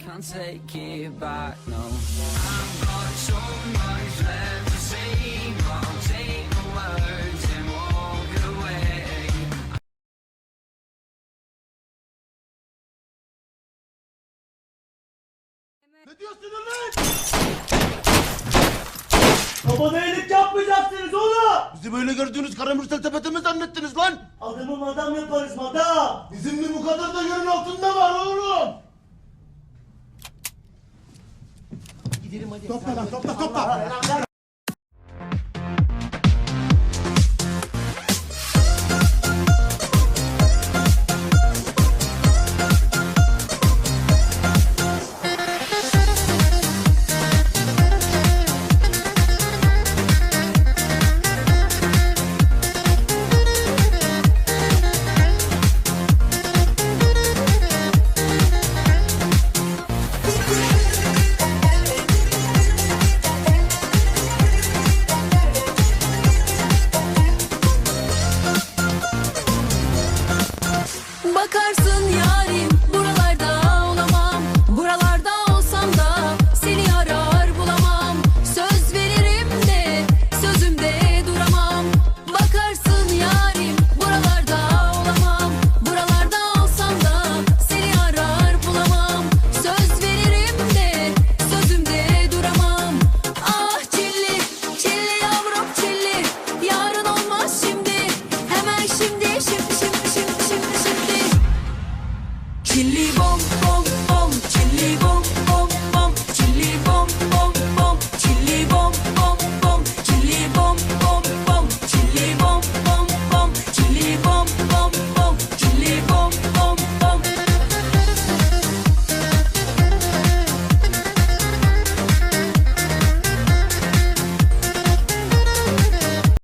Can't take it back, no. I've got so much left to say, but I'll take the words and walk away. Ne diyorsunuz lan? Babana iyilik yapmayacaksınız oğlum. Bizi böyle gördüğünüz karamürsel tepete mi zannettiniz lan? Adamı madam yaparız madam. Bizim bir bu kadar da yerin altında var oğlum. Gidelim hadi. Topla lan topla topla. bakarsın yarim. 蹦蹦蹦，尽力蹦。